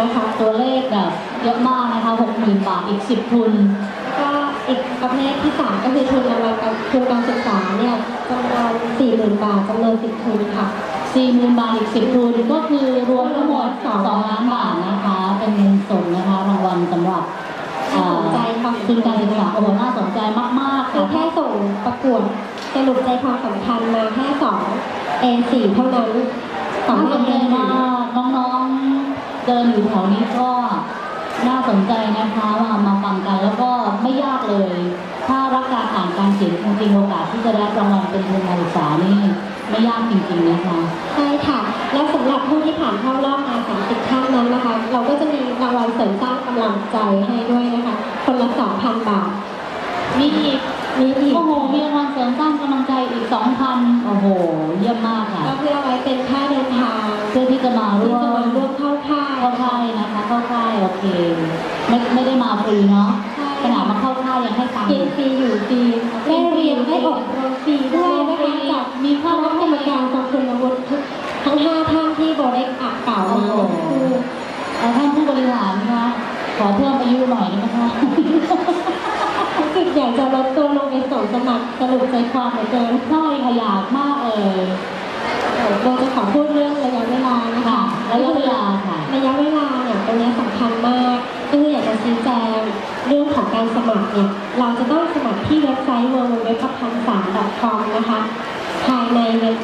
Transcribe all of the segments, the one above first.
นะคะตัวเลขแบบเยอะมากนะคะ60,000บาทอีก10ทุน ก็อีกประเภทที่สามก็คือทุนรางวัลการทุนการศึกษาเนี่ยจำนวนสี่หมื่นบาทจำนวนสิบทุนค่ะ40,000บาทอีก10ทุนก็คือรวมทั้งหมด2ล้านบาทนะคะ เป็นเงินสดนะคะรางวัลสำหรับน่าสนใจค่ะทุนการศึกษาโอ้โหน่าสนใจมากๆคือค่ะแค่ส่งประกวดสรุปใจความสำคัญมาแค่สอง A4 เท่านั้นสาน่ามารสถนใจเรียนมากน้องๆ เดินอยู่แถวนี้ก็น่าสนใจนะคะว่ามาฟังกันแล้วก็ไม่ยากเลย ถ้ารักการอ่านการเขียนจริงๆโอกาสที่จะได้รางวัลเป็นทุนการศึกษานี่ไม่ยากจริงๆนะคะใช่ค่ะและสำหรับผู้ที่ผ่านเข้ารอบมา30ท่านนั้นนะคะ เราก็จะมีรางวัลเสริมสร้างกำลังใจให้ด้วยนะคะ คนละ2,000บาทมีอีกมีอีกโอ้โหมีรางวัลเสริมสร้างกำลังใจอีก2,000โอ้โหเยี่ยมม เค ไม่ไม่ได้มาฟรีเนาะใช่ขนาดมาเข้าค่ายยังให้ตังค์กินฟรีอยู่ฟรีได้เรียนได้อบรมฟรีด้วยนะคะจากมีคค่าณะกรรมการทรงคุณวุฒิทุกทั้งห้าท่านที่โบได้อ่านกล่าวโอ้มาโหคือแล้วท่านผู้บริหารนะคะขอเพิ่มอายุหน่อยได้ไหมคะรู้สึกอยากจะลดตัวลงไปส่งสมัครสรุปใจความเหลือเกินใช่ขยากมากเลยโบจะขอพูดเรื่องระยะเวลานะคะค่ะระยะเวลาค่ะระยะเวลาเนี่ย ตรงนี้สำคัญมากก็คืออยากจะชี้แจงเรื่องของการสมัครเนี่ยเราจะต้องสมัครที่เว็บไซต์ www. พันสาม .com นะคะภายใน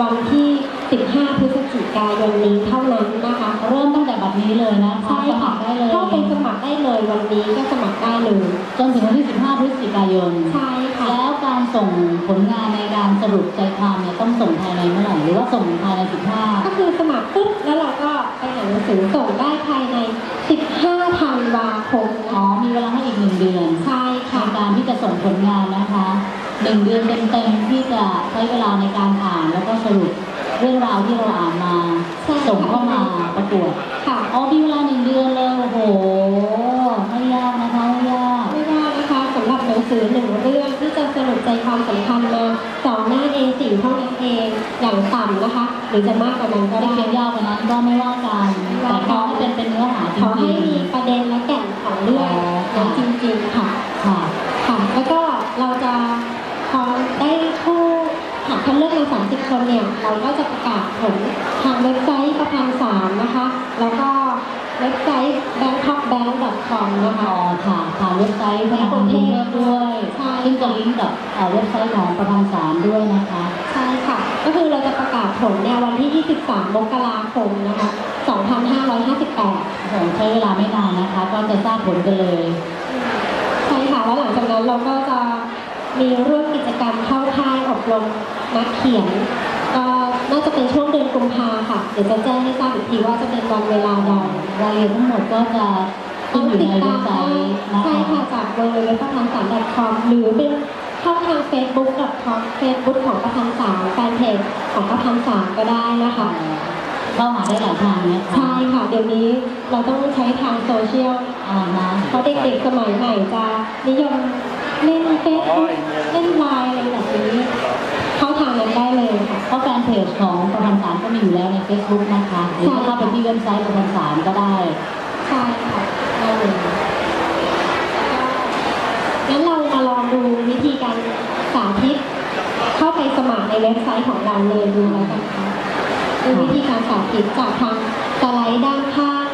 วันที่ 15 พฤศจิกายนนี้เท่านั้นนะคะ เริ่มตั้งแต่บัดนี้เลยนะคะใช่สมัค่ะ ครได้เลย เข้าไปสมัครได้เลยวันนี้ก็สมัครได้เลย จนถึงวันที่ 15 พฤศจิกายน ใช่ค่ะ แล้วการส่งผลงานในการสรุปใจความเนี่ยต้องส่งภายในเมื่อไหร่ หรือว่าส่งภายใน15ก็คือสมัครปุ๊บแล้วเราก็ไปอ่านหนังสือส่งได้ภายใน 15 ธันวาคมอ๋อ มีเวลาให้อีกหนึ่งเดือน ใช่ในค่ะการที่จะส่งผลงานนะคะหนึ่งเดือนเต็มๆที่จะใช้เวลาในการอ่านแล้วก็สรุป เรื่องราวที่เราอ่านมาใช่ค่ะส่งเข้ามาประกวดค่ะ อ๋อมีเวลาหนึ่งเดือนเลยโอ้โหไม่ยากนะคะไม่ยากไม่ยากนะคะสำหรับหนังสือหนึ่งเรื่องที่จะสรุปใจความสำคัญมาสองหน้า A4 เท่านั้นเองอย่างต่ำนะคะ หรือจะมากกว่านั้นก็ถ้าได้เขียนยาวกว่านั้นก็ไม่ว่ากันไม่แต่ว่าขกัอนให้เป็นเป็นเนื้อหาจขอให้ ริง มีประเด็นและแก่นของเรื่อง อ๋อค่ะ นั้นจริงๆค่ะ ๆค่ะ ค่ะ แล้วก็เราจะพอได้ผู้หากคัดเลือก ใน30คนเนี่ยเราก็จะประกาศผลทางเว็บไซต์ประพันธ์สามนะคะ แล้วก็เว็บไซต์ bangkokbank.com นะคะอ๋อค่ะผ่านเว็บไซต์ธนาคารกรุงเทพด้วยใช่ซึ่งจะลิงก์กับเอ่อเว็บไซต์ของประธานศาลด้วยนะคะ ใช่ค่ะ ก็คือเราจะประกาศผลเนี่ยวันที่ 23 มกราคมนะคะ 2558ผมใช้เวลาไม่นานนะคะ ก็จะทราบผลกันเลย ใช่ค่ะ แล้วหลังจากนั้นเราก็จะมีร่วมกิจกรรมเข้าค่าย อบรมนักเขียนก็น่าจะเป็นช่วงเดือนกุมภาค่ะ เดี๋ยวจะแจ้งให้ทราบอีกทีว่าจะเป็นวันเวลาใดรายละเอียดทั้งหมดก็จะขึ้นอยู่ในเว็บไซต์นะใช่คะค่ะจาก w w w ประธานสาร .com หรือเป็นเข้าทาง facebook .com facebook ของประธานสารแฟนเพจของประธานสารก็ได้นะคะเข้าหาได้หลายทางนะคะใช่ค่ะ เดี๋ยวนี้เราต้องใช้ทางโซเชียลอ่านะเพราะเด็กๆสมัยใหม่จะนิยมเล่นเฟซบุ๊กเล่นไลน์อะไรแบบนี้ เข้าทางนั้นได้เลยค่ะ เพราะแฟนเพจของประธานศาลก็มีอยู่แล้วใน Facebook นะคะหรือใช่เข้าไปที่เว็บไซต์ประธานศาลก็ได้ใช่ค่ะได้เลยงั้นเรามาลองดูวิธีการสาธิต เข้าไปสมัครในเว็บไซต์ของเราเลยดูแล้วกันค่ะดูวิธีการสาธิตจากทางสไลด์ด้านข้าง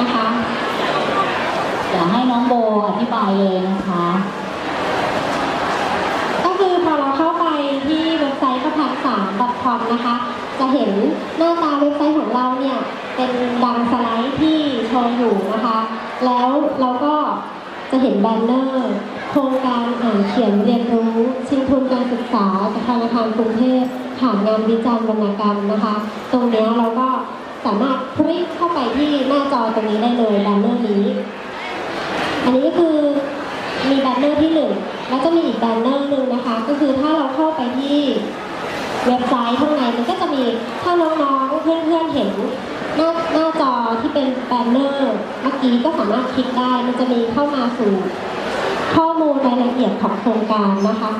นะคะอยากให้น้องโบอธิบายเลยนะคะ ก็คือพอเราเข้าไปที่เว็บไซต์ประพันสาม .com นะคะ จะเห็นหน้าตาเว็บไซต์ของเราเนี่ย เป็นดังสไลด์ที่โชว์อยู่นะคะ แล้วเราก็จะเห็นแบนเนอร์ โครงการอ่านเขียนเรียนรู้ ชิงทุนการศึกษาจากธนาคารกรุงเทพผ่านงานวิจัยวรรณกรรมนะคะ ตรงนี้เราก็สามารถคลิกเข้าไปที่หน้าจอตรงนี้ได้เลยแบนเนอร์นี้ อันนี้ก็คือมีแบนเนอร์ที่หนึ่งแล้วจะมีอีกแบนเนอร์หนึ่งนะคะ ก็คือถ้าเราเข้าไปที่ เว็บไซต์ข้างในมันก็จะมีถ้าน้องๆเพื่อนๆเห็นหน้าหน้าจอที่เป็นแบนเนอร์เมื่อกี้ก็สามารถคลิกได้ มันจะมีเข้ามาสู่ข้อมูลรายละเอียดของโครงการนะคะ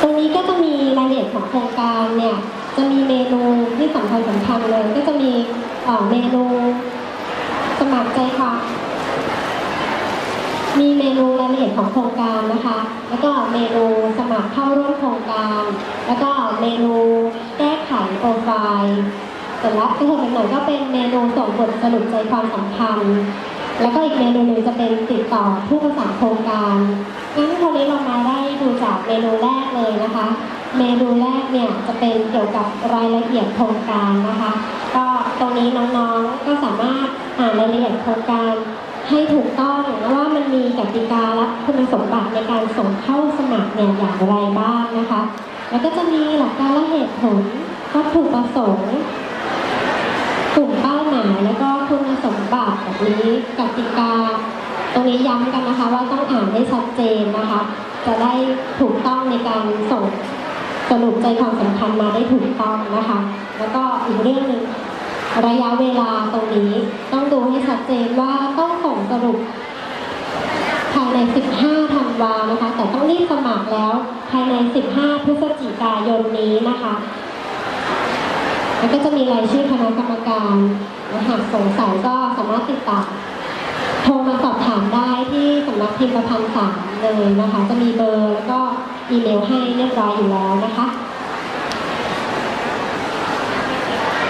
ตรงนี้ก็จะมีรายละเอียดของโครงการเนี่ยจะมีเมนูที่สำคัญสำคัญเลย ก็จะมีเมนูสมัครใจค่ะมี มีเมนูรายละเอียดของโครงการนะคะ แล้วก็เมนูสมัครเข้าร่วมโครงการ แล้วก็เมนูแก้ไขโปรไฟล์แต่ละก็คือเป็นหน่อยก็เป็นเมนูส่งบทสรุปใจความสำคัญ แล้วก็อีกเมนูหนึ่งจะเป็นติดต่อผู้ประสานโครงการงั้นวันนี้เรามาได้ดูจากเมนูแรกเลยนะคะ เมนูแรกเนี่ยจะเป็นเกี่ยวกับรายละเอียดโครงการนะคะ ก็ตรงนี้น้องๆก็สามารถอ่านรายละเอียดโครงการ ให้ถูกต้องว่ามันมีกติกาและคุณสมบัติในการส่งเข้าสมัครเนี่ยอย่างไรบ้างนะคะ แล้วก็จะมีหลักการและเหตุผลวัตถุประสงค์กลุ่มเป้าหมายแล้วก็คุณสมบัติแบบนี้กติกา ตรงนี้ย้ำกันนะคะ ว่าต้องอ่านให้ชัดเจนนะคะ จะได้ถูกต้องในการส่งสรุปใจความสำคัญมาได้ถูกต้องนะคะ แล้วก็อีกเรื่องหนึ่ง ระยะเวลาตรงนี้ต้องดูให้ชัดเจนว่าต้องส่งสรุปภายใน 15 ธันวานะคะ แต่ต้องรีบสมัครแล้ว ภายใน 15 พฤศจิกายนนี้นะคะ แล้วก็จะมีรายชื่อคณะกรรมการและหากสงสัยก็สามารถติดต่อโทรมาสอบถามได้ที่สำนักพิมพ์ประพันธ์สามเลยนะคะ จะมีเบอร์แล้วก็อีเมลให้เรียบร้อยอยู่แล้วนะคะ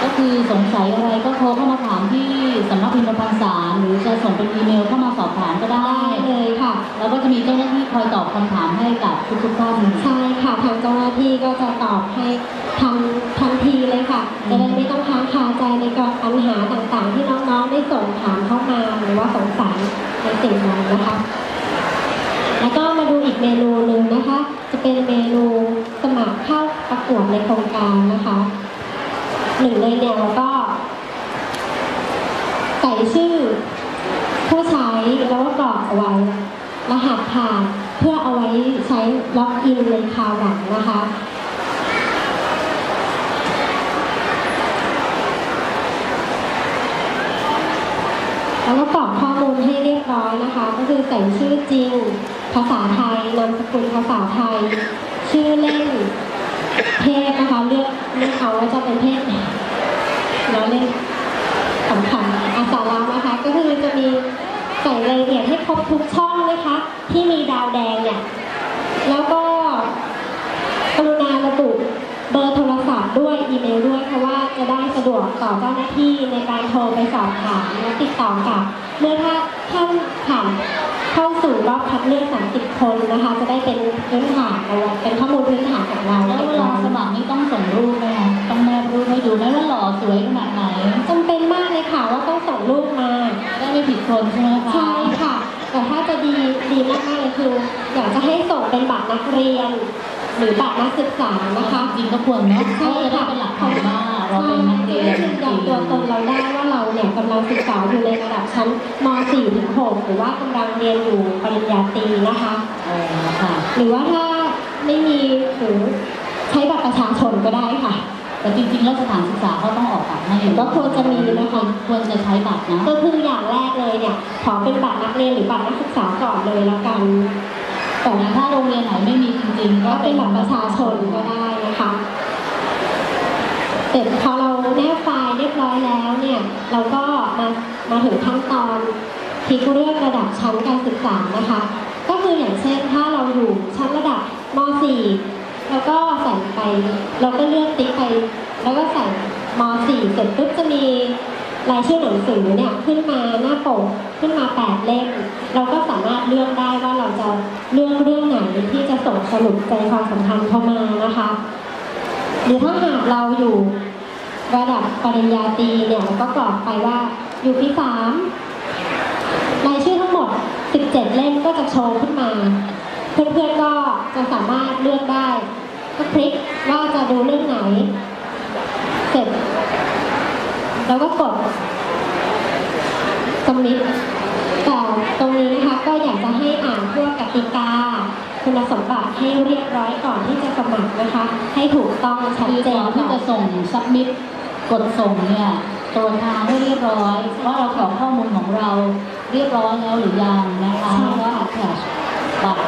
ก็ คือสงสัยอะไรก็โทรเข้ามาถามที่สำนักพิมพ์ประพันธ์สารหรือจะส่งเป็นอีเมลเข้ามาสอบถามก็ได้ได้เลยค่ะ แล้วก็จะมีเจ้าหน้าที่คอยตอบคำถามให้กับทุกๆท่านใช่ค่ะทางเจ้าหน้าที่ก็จะตอบให้ทันทันทีเลยค่ะอืมจะได้ไม่ต้องค้างคาใจในกับปัญหาต่างๆ ที่น้องๆได้ส่งถามเข้ามาหรือว่าสงสัยในสิ่งนั้นนะคะ แล้วก็มาดูอีกเมนูหนึ่งนะคะ จะเป็นเมนูสมัครเข้าประกวดในโครงการนะคะ หนึ่งเลยเนี่ยเราก็ใส่ชื่อผู้ใช้แล้วก็กรอกเอาไว้ รหัสผ่านเพื่อเอาไว้ใช้ล็อกอินในคราวหลังนะคะแล้วก็กรอกข้อมูลให้เรียบร้อยนะคะ ก็คือใส่ชื่อจริง ภาษาไทยนามสกุลภาษาไทย ชื่อเล่น เพศนะคะเลือกเลือกเอาว่าจะเป็นเพศไหนแล้วเล่นสำคัญอาสาเรานะคะ ก็คือจะมีใส่รายละเอียดให้ครบทุกช่องนะคะ ที่มีดาวแดงเนี่ยแล้วก็กรุณาระบุเบอร์โทรศัพท์ด้วยอีเมลด้วยเพราะว่าจะได้สะดวกต่อเจ้าหน้าที่ในการโทรไปสอบถามและติดต่อกับเมื่อถ้าท่านผ่าน เข้าสู่รอบคัดเลือก 30 คนนะคะ จะได้เป็นพื้นฐานเอาไว้เป็นข้อมูลพื้นฐานของเราแล้วเวลาสมัครนี่ต้องส่งรูปไหมคะต้องแนบรูปให้ดูไหมว่าหล่อสวยขนาดไหนจำเป็นมากเลยค่ะว่าต้องส่งรูปมา ได้ไม่ผิดคนใช่ไหมคะใช่ค่ะ แต่ถ้าจะดีดีมากๆเลยคือ อยากจะให้ส่งเป็นบัตรนักเรียน หรือบัตรนักศึกษานะคะ จริงๆก็ควรเนาะใช่เพราะจะได้ค่ะเป็นหลักฐานว่า เราเป็นนักเรียนจยืนยันตัวตนเราได้ว่าเราเนี่ยกำลังศึกษาอยู่ในระดับชั้นม .4 ถึง6หรือว่ากำลังเรียนอยู่ปริญญาตรีนะคะเออค่ะหรือว่าถ้าไม่มีหรือใช้บัตรประชาชนก็ได้ค่ะ แต่จริงๆแล้วสถานศึกษาเขาต้องออกบัตรให้อยู่ก็ควรจะมีนะคะควรจะใช้บัตรนะก็คืออย่างแรกเลยเนี่ยขอเป็นบัตรนักเรียนหรือบัตรนักศึกษาก่อนเลยแล้วกันแต่แต่ถ้าโรงเรียนไหนไม่มีจริงๆก็ก็เป็นบัตรประชาชนก็ได้นะคะ เสร็จพอเราแนบไฟล์เรียบร้อยแล้วเนี่ยเราก็มามาถึงขั้นตอนคลิกเลือกระดับชั้นการศึกษานะคะ ก็คืออย่างเช่นถ้าเราอยู่ชั้นระดับม .4 แล้วก็ใส่ไป เราก็เลือกติ๊กไป แล้วก็ใส่ม .4 เสร็จปุ๊บจะมีรายชื่อหนังสือเนี่ยขึ้นมาหน้าปกขึ้นมา8เล่มเราก็สามารถเลือกได้ว่าเราจะเลือกเรื่องไหนที่จะส่งสรุปใจความสำคัญเข้ามานะคะ รือถ้าหากเราอยู่ระดับปริญญาตรีเนี่ยเราก็กรอกไปว่าอยู่ปีสามรายชื่อทั้งหมด 17 เล่มก็จะโชว์ขึ้นมา เพื่อนๆก็จะสามารถเลือกได้ก็คลิกว่าจะดูเรื่องไหน เสร็จ แล้วก็กดสมิธแต่ตรงนี้นะคะก็อยากจะให้อ่านพวกกติกา คุณสมบัติให้เรียบร้อยก่อนที่จะสมัครนะคะ ให้ถูกต้องชัดคือเจก่อนนที่ก่อจะนส่งซับมิดกดส่งเนี่ยตรวจทางให้เรียบร้อยว่าเรากรอกข้อมูลของเราเรียบร้อยแล้วหรือยังนะคะใช่แล้วก็ค่ะแท็ชบัตร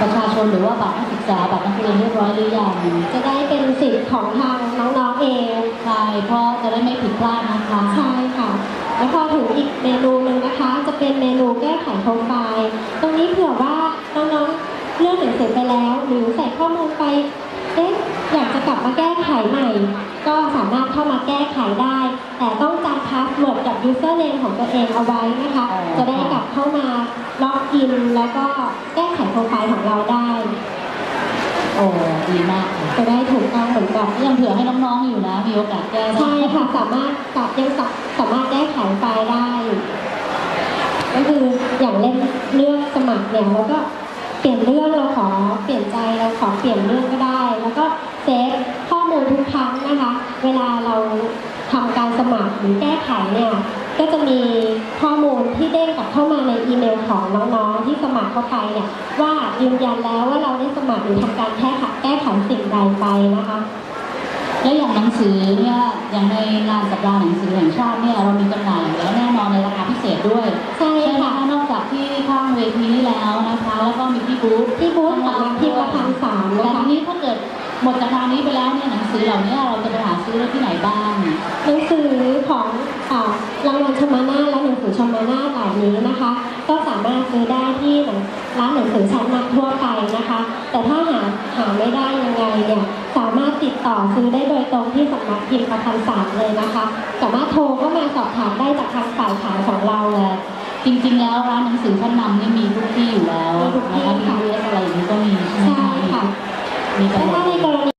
ประชาชนหรือว่าบัตรนักศึกษาบัตรนักเรียนเรียบร้อยหรือยังจะได้เป็นสิทธิ์ของทางน้องๆเองใช่เพราะจะได้ไม่ผิดพลาดนะคะใช่ค่ะแล้วพอถึงอีกเมนูหนึ่งนะคะ จะเป็นเมนูแก้ไขโปรไฟล์ตรงนี้เผื่อว่าน้องๆ เลือกหนังสือไปแล้วหรือใส่ข้อมูลไปเอ๊ะอยากจะกลับมาแก้ไขใหม่ ก็สามารถเข้ามาแก้ไขได้ แต่ต้องจำพาสเวิร์ดกับ username ของตัวเองเอาไว้นะคะอ๋อจะได้กลับเข้ามาล็อกอินแล้วก็แก้ไขโปรไฟล์ของเราได้ โอ้ดีมากค่ะจะได้ถูกต้องเหมือนกับยังเผื่อให้น้องๆอยู่นะ มีโอกาสแก้ได้ใช่ค่ะสามารถกลับยังสาสามารถแก้ไขไฟล์ได้ ก็คืออย่างเล่นเรื่องสมัครเนี่ยเราก็เป ลี่ยนเรื่องเราขอเปลี่ยนใจเราขอเปลี่ยนเรื่องก็ได้ แล้วก็เซฟข้อมูลทุกครั้งนะคะ เวลาเราทำการสมัครหรือแก้ไขเนี่ยก็จะมีข้อมูลที่เด้งกลับเข้ามาในอีเมลของน้องๆที่สมัครเข้าไปเนี่ยว่ายืนยันแล้วว่าเราได้สมัครหรือทำการแก้ไขแก้ไขสิ่งใดไปนะคะ แล้วอย่างหนังสือเนี่ยอย่างในงานสัปดาห์หนังสือแห่งชาติเนี่ยเรามีจำหน่ายอยู่แล้วแน่นอนในราคาพิเศษด้วยใช่ใช่ไหมค่ะคะนอกจากที่ข้างเวทีนี้แล้วนะคะแล้วก็มีที่บูธที่บูธสำนักพิมพ์ประพันธ์สามแต่นะคะทีนี้ถ้าเกิดหมดจากงานนี้ไปแล้วเนี่ยหนังสือเหล่านี้เราจะไปหาซื้อได้ที่ไหนบ้างหนังสือของอารางวัลชมานาและหนังสือชมานาเหล่านี้นะคะ ก็สามารถซื้อได้ที่หนังร้านหนังสือชั้นนำทั่วไปนะคะ แต่ถ้าหาหาไม่ได้ยังไงเนี่ยสามารถติดต่อซื้อได้โดยตรงที่สำนักพิมพ์ประพันธ์ศาสตร์เลยนะคะ สามารถโทรก็มาสอบถามได้จากทางฝ่ายขายของเราเลย จริงๆ แล้วร้านหนังสือชั้นนำนี่มีทุกที่อยู่แล้วมีทุกที่นะคะค่ะ BTS อะไรอย่างนี้ก็มีใช่ไหมใช่ค่ะมีกันและหมถ้าดในกรณี